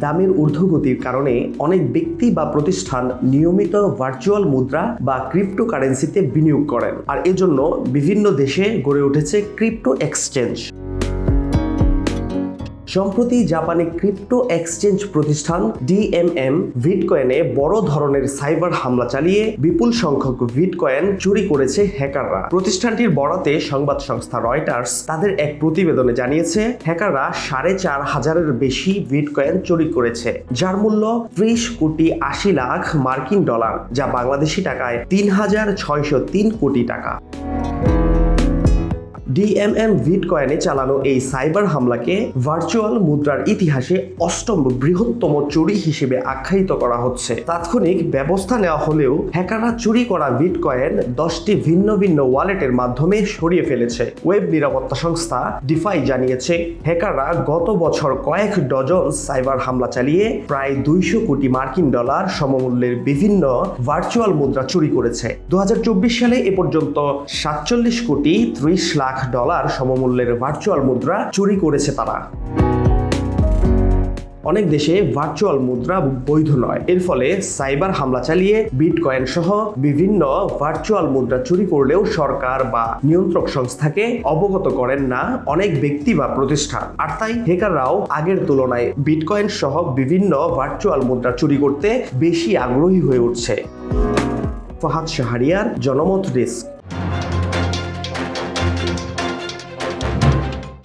দামের ঊর্ধ্বগতির কারণে অনেক ব্যক্তি বা প্রতিষ্ঠান নিয়মিত ভার্চুয়াল মুদ্রা বা ক্রিপ্টো কারেন্সিতে বিনিয়োগ করেন। আর এজন্য বিভিন্ন দেশে গড়ে উঠেছে ক্রিপ্টো এক্সচেঞ্জ সম্প্রতি জাপানে ক্রিপ্টো এক্সচেঞ্জ প্রতিষ্ঠান ডিএমএম ভিটকয়েনে বড় ধরনের সাইবার হামলা চালিয়ে বিপুল সংখ্যক ভিটকয়েন চুরি করেছে হ্যাকাররা। প্রতিষ্ঠানটির বরাতে সংবাদ সংস্থা রয়টার্স তাদের এক প্রতিবেদনে জানিয়েছে, হ্যাকাররা সাড়ে চার হাজারের বেশি ভিটকয়েন চুরি করেছে, যার মূল্য ত্রিশ কোটি আশি লাখ মার্কিন ডলার, যা বাংলাদেশি টাকায় তিন হাজার ছয়শো তিন কোটি টাকা। ডিএমএম ভিটকয়েনে চালানো এই সাইবার হামলাকে ভার্চুয়াল মুদ্রার ইতিহাসে অষ্টম বৃহত্তম চুরি হিসেবে আখ্যায়িত করা হচ্ছে। তাৎক্ষণিক ব্যবস্থা নেওয়া হলেও হ্যাকাররা চুরি করা বিটকয়েন দশটি ভিন্ন ভিন্ন ওয়ালেটের মাধ্যমে সরিয়ে ফেলেছে। ওয়েব নিরাপত্তা সংস্থা ডিফাই জানিয়েছে, হ্যাকাররা গত বছর কয়েক ডজন সাইবার হামলা চালিয়ে প্রায় দুইশো কোটি মার্কিন ডলার সমমূল্যের বিভিন্ন ভার্চুয়াল মুদ্রা চুরি করেছে। দু হাজার চব্বিশ সালে এ পর্যন্ত সাতচল্লিশ কোটি ত্রিশ লাখ ডলার সমমূল্যের ভার্চুয়াল মুদ্রা চুরি করেছে তারা। অনেক দেশে ভার্চুয়াল মুদ্রা বৈধ নয়। এর ফলে সাইবার হামলা চালিয়ে বিটকয়েন সহ বিভিন্ন ভার্চুয়াল মুদ্রা চুরি করলেও সরকার বা নিয়ন্ত্রক সংস্থাকে অবগত করেন না অনেক ব্যক্তি বা প্রতিষ্ঠান। আর তাই হ্যাকাররাও আগের তুলনায় বিটকয়েন সহ বিভিন্ন ভার্চুয়াল মুদ্রা চুরি করতে বেশি আগ্রহী হয়ে উঠছে। ফাহাদ শাহরিয়ার, জনমত ডেস্ক।